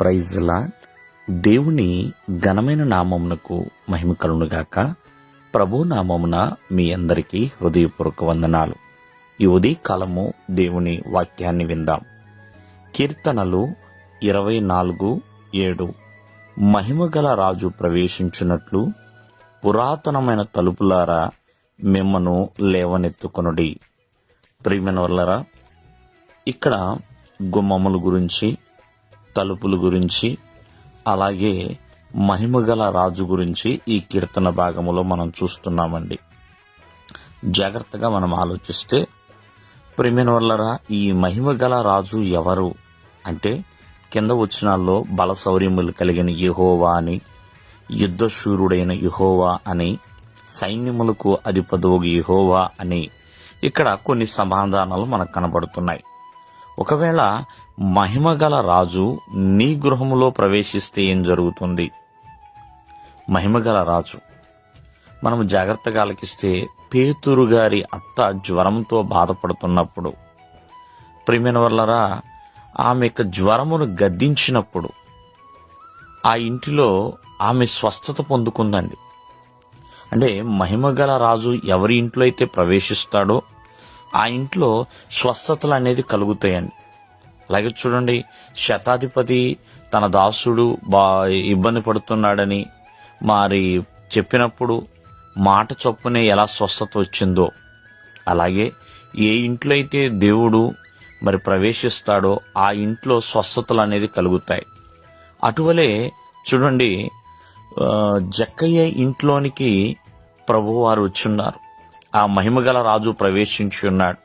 ప్రైజ్లా దేవుని ఘనమైన నామమునకు మహిమ కలుగునుగాక. ప్రభు నామమున మీ అందరికీ హృదయపూర్వక వందనాలు. ఈ ఉదయకాలము దేవుని వాక్యాన్ని విందాం. కీర్తనలు ఇరవై నాలుగు ఏడు. మహిమగల రాజు ప్రవేశించున్నట్లు పురాతనమైన తలుపులారా మిమ్మను లేవనెత్తుకొనుడి. ప్రియమైన వల్లరా ఇక్కడ గుమ్మముల గురించి తలుపుల గురించి అలాగే మహిమగల రాజు గురించి ఈ కీర్తన భాగములో మనం చూస్తున్నామండి. జాగ్రత్తగా మనం ఆలోచిస్తే ప్రేమిన వల్లరా ఈ మహిమగల రాజు ఎవరు? అంటే కింద వచ్చినాల్లో బల శౌర్యములు కలిగిన యహోవా అని యుద్ధశూరుడైన యహోవా అని సైన్యములకు అధిపతువు యహోవా అని ఇక్కడ కొన్ని సమాధానాలు మనకు కనబడుతున్నాయి. ఒకవేళ మహిమగల రాజు నీ గృహములో ప్రవేశిస్తే ఏం జరుగుతుంది? మహిమగల రాజు మనము జాగ్రత్తగా ఆలకిస్తే పేతురు గారి అత్త జ్వరంతో బాధపడుతున్నప్పుడు ప్రియమైన వల్లరా ఆమె యొక్క జ్వరమును గద్దించినప్పుడు ఆ ఇంటిలో ఆమె స్వస్థత పొందుకుందండి. అంటే మహిమగల రాజు ఎవరి ఇంట్లో అయితే ప్రవేశిస్తాడో ఆ ఇంట్లో స్వస్థతలు అనేది కలుగుతాయండి అలాగే చూడండి శతాధిపతి తన దాసుడు బా ఇబ్బంది పడుతున్నాడని మరి చెప్పినప్పుడు మాట చొప్పునే ఎలా స్వస్థత వచ్చిందో. అలాగే ఏ ఇంట్లో అయితే దేవుడు మరి ప్రవేశిస్తాడో ఆ ఇంట్లో స్వస్థతలు అనేది కలుగుతాయి. అటువలే చూడండి జక్కయ్య ఇంట్లోనికి ప్రభువారు వచ్చున్నారు. ఆ మహిమగల రాజు ప్రవేశించి ఉన్నాడు.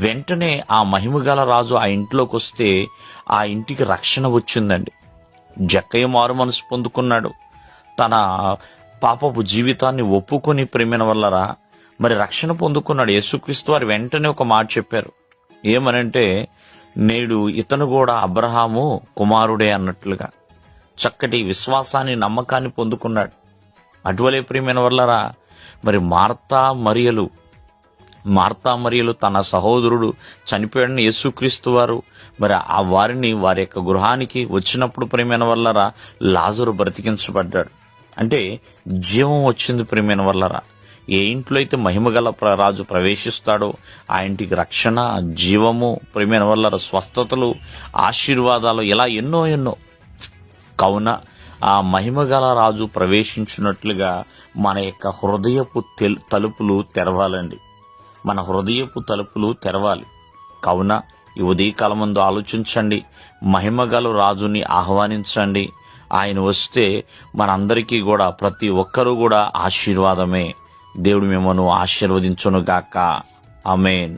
వెంటనే ఆ మహిమగల రాజు ఆ ఇంట్లోకి వస్తే ఆ ఇంటికి రక్షణ వచ్చిందండి. జక్కయ్య మారు మనసు పొందుకున్నాడు. తన పాపపు జీవితాన్ని ఒప్పుకొని ప్రేమిన వల్లరా మరి రక్షణ పొందుకున్నాడు. యేసుక్రీస్తు వారు వెంటనే ఒక మాట చెప్పారు. ఏమనంటే నేడు ఇతను కూడా అబ్రహాము కుమారుడే అన్నట్లుగా. చక్కటి విశ్వాసాన్ని నమ్మకాన్ని పొందుకున్నాడు. అటువలే ప్రియమైన వల్లరా మరి మార్తా మరియలు మార్తా మరియలు తన సహోదరుడు చనిపోయాడని యేసుక్రీస్తు వారు. మరి ఆ వారిని వారి యొక్క గృహానికి వచ్చినప్పుడు ప్రేమైన వల్లరా లాజరు బ్రతికించబడ్డాడు. అంటే జీవం వచ్చింది ప్రేమైన వల్లరా. ఏ ఇంట్లో అయితే మహిమగల ప్ర- రాజు ప్రవేశిస్తాడో ఆ ఇంటికి రక్షణ జీవము ప్రేమైన వల్లరా స్వస్థతలు ఆశీర్వాదాలు ఇలా ఎన్నో ఎన్నో. కావున ఆ మహిమగల రాజు ప్రవేశించినట్లుగా మన యొక్క హృదయపు తలుపులు తెరవాలండి. మన హృదయపు తలుపులు తెరవాలి. కావున ఈ ఉదయకాలం ముందు ఆలోచించండి మహిమగల రాజుని ఆహ్వానించండి. ఆయన వస్తే మనందరికీ కూడా ప్రతి ఒక్కరూ కూడా ఆశీర్వాదమే. దేవుడు మిమ్మను ఆశీర్వదించునుగాక. అమేన్